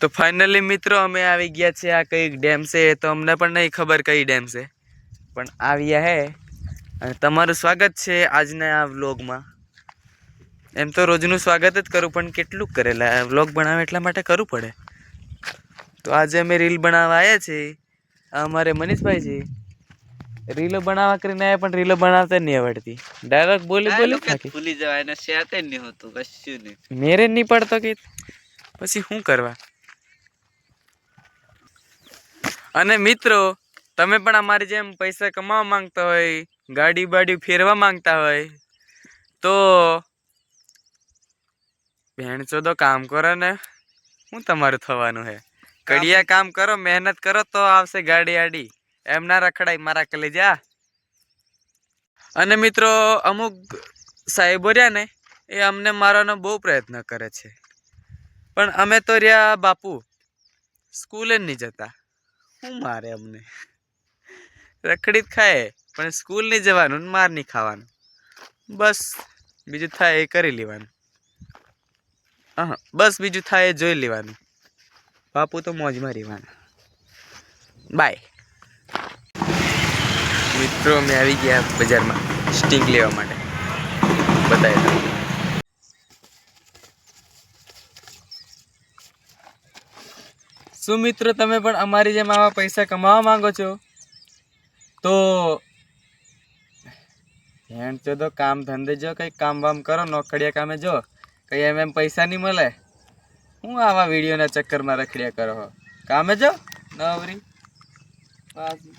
તો ફાઇનલી મિત્રો અમે આવી ગયા છે આ કઈ ડેમ છે તો અમને પણ નહીં ખબર કઈ ડેમ છે. પણ આવ્યા હે. અને તમારું સ્વાગત છે આજના આ વ્લોગમાં એમ તો રોજનું સ્વાગત જ કરું પણ કેટલું કરેલા? વ્લોગ બનાવે એટલા માટે કરવું પડે? તો આજે અમે રીલ બનાવવા આવ્યા છીએ. અમારે મનીષભાઈ છે. રીલો બનાવવા કરીને આવ્યા પણ રીલો બનાવતા નહીં આવડતી. ડાયરેક્ટ બોલી બોલી ભૂલી જવાય ને જ નહીં હોતું કશું નહીં. મેરે નહીં પડતો કે? પછી શું કરવા? અને મિત્રો, તમે પણ અમારી જેમ પૈસા કમાવા માંગતા હોય, ગાડી બાડી ફેરવા માંગતા હોય, તો ભેણચો તો કામ કરો ને. શું તમારું થવાનું હે? કડિયા કામ કરો, મહેનત કરો તો આવશે ગાડી આડી. એમ ના રખડાય, મારા કલેજા અને મિત્રો, અમુક સાહેબો રહ્યા ને, એ અમને મારવાનો બહુ પ્રયત્ન કરે છે. પણ અમે તો રહ્યા બાપુ, સ્કૂલે નહીં જતા. શું મારે અમને? રખડી જ ખાય, પણ સ્કૂલ નહીં જવાનું ને માર નહીં ખાવાનું. બસ, બીજું થાય એ કરી લેવાનું. હા બસ બીજું થાય એ જોઈ લેવાનું. બાપુ તો મોજમાં રહેવાના. બાય મિત્રો, અમે આવી ગયા બજારમાં સ્ટિંગ લેવા માટે. બતાવી શું મિત્રો તમે પણ અમારી જેમ આવા પૈસા કમાવા માંગો છો? તો હેણ તો તો કામ ધંધે જો, કંઈક કામ વામ કરો નોકડિયા કામે જો, કંઈ એમ એમ પૈસા નહીં મળે. હું આવા વિડીયોના ચક્કરમાં રખડ્યા કરો છો કામે જો, નવરી. પાછું